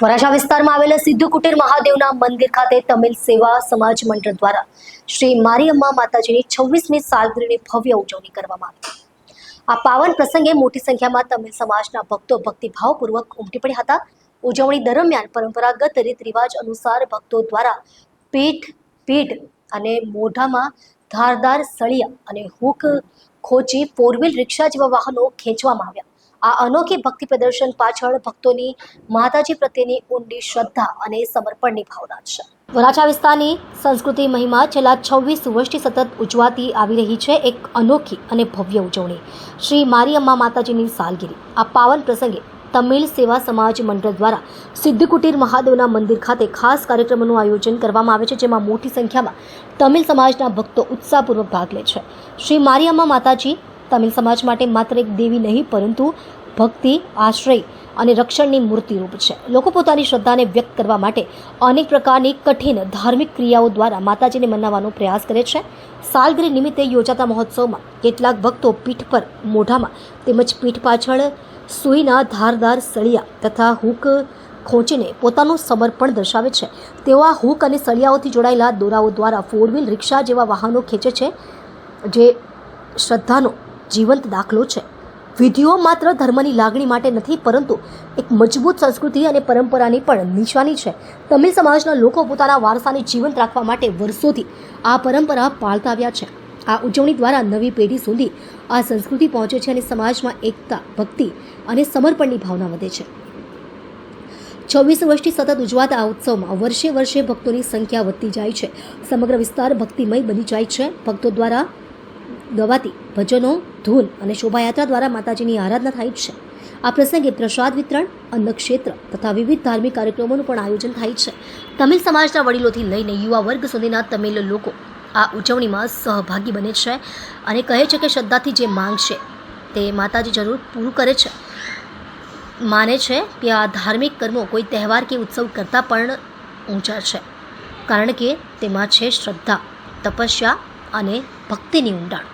વરાછા વિસ્તારમાં આવેલા સિદ્ધ કુટીર મહાદેવના મંદિર ખાતે તમિલ સેવા સમાજ મંડળ દ્વારા શ્રી મારીઅમ્મા માતાજીની છવ્વીસમી સાલગીરીની ભવ્ય ઉજવણી કરવામાં આવી. આ પાવન પ્રસંગે મોટી સંખ્યામાં તમિલ સમાજના ભક્તો ભક્તિભાવપૂર્વક ઉમટી પડ્યા હતા. ઉજવણી દરમિયાન પરંપરાગત રીત રિવાજ અનુસાર ભક્તો દ્વારા પીઠ પીઠ અને મોઢામાં ધારદાર સળિયા અને હુક ખોચી ફોર વ્હીલ રિક્ષા જેવા વાહનો ખેંચવામાં આવ્યા. આ અનોખી ભક્તિ પ્રદર્શન પાછળ ભક્તોની માતાજી પ્રત્યેની ઊંડી શ્રદ્ધા અને સમર્પણની ભાવના છે. વરાછા વિસ્તારની સંસ્કૃતિ મહિમા છેલ્લા છવ્વીસ વર્ષથી સતત ઉજવાતી આવી રહી છે એક અનોખી અને ભવ્ય ઉજવણી. શ્રી મારીઅમ્મા માતાજીની સાલગીરી. આ પાવન પ્રસંગે તમિલ સેવા સમાજ મંડળ દ્વારા સિદ્ધકુટીર મહાદેવના મંદિર ખાતે ખાસ કાર્યક્રમોનું આયોજન કરવામાં આવે છે, જેમાં મોટી સંખ્યામાં તમિલ સમાજના ભક્તો ઉત્સાહપૂર્વક ભાગ લે છે. શ્રી મારીઅમ્મા માતાજી તમિલ સમાજ માટે માત્ર એક દેવી નહીં, પરંતુ ભક્તિ, આશ્રય અને રક્ષણની મૂર્તિરૂપ છે. લોકો પોતાની શ્રદ્ધાને વ્યક્ત કરવા માટે અનેક પ્રકારની કઠિન ધાર્મિક ક્રિયાઓ દ્વારા માતાજીને મનાવવાનો પ્રયાસ કરે છે. સાલગીરી નિમિત્તે યોજાતા મહોત્સવમાં કેટલાક ભક્તો પીઠ પર મોઢામાં તેમજ પીઠ પાછળ સુઈના ધારદાર સળિયા તથા હૂક ખોંચીને પોતાનું સમર્પણ દર્શાવે છે. તેઓ આ હૂક અને સળિયાઓથી જોડાયેલા દોરાઓ દ્વારા ફોર વ્હીલ રિક્ષા જેવા વાહનો ખેંચે છે, જે શ્રદ્ધાનો જીવંત દાખલો છે. વિધિઓ માત્ર ધર્મની લાગણી માટે નથી, પરંતુ એક મજબૂત સંસ્કૃતિ અને પરંપરાની પણ નિશાની છે. તમિલ સમાજના લોકો પોતાના વારસાને જીવંત રાખવા માટે વર્ષોથી આ પરંપરા પાળતા આવ્યા છે. આ ઉજવણી દ્વારા નવી પેઢી સુધી આ સંસ્કૃતિ પહોંચે છે અને સમાજમાં એકતા, ભક્તિ અને સમર્પણની ભાવના વધે છે. છવ્વીસ વર્ષથી સતત ઉજવાતા આ ઉત્સવમાં વર્ષે વર્ષે ભક્તોની સંખ્યા વધતી જાય છે. સમગ્ર વિસ્તાર ભક્તિમય બની જાય છે. ભક્તો દ્વારા ગવાતી ભજનો, ધૂન અને શોભાયાત્રા દ્વારા માતાજીની આરાધના થાય છે. આ પ્રસંગે પ્રસાદ વિતરણ, અન્નક્ષેત્ર તથા વિવિધ ધાર્મિક કાર્યક્રમોનું પણ આયોજન થાય છે. તમિલ સમાજના વડીલોથી લઈને યુવા વર્ગ સુધીના તમિલ લોકો આ ઉજવણીમાં સહભાગી બને છે અને કહે છે કે શ્રદ્ધાથી જે માંગ છે તે માતાજી જરૂર પૂરું કરે છે. માને છે કે આ ધાર્મિક કર્મો કોઈ તહેવાર કે ઉત્સવ કરતાં પણ ઊંચા છે, કારણ કે તેમાં છે શ્રદ્ધા, તપસ્યા અને ભક્તિની ઊંડાણ.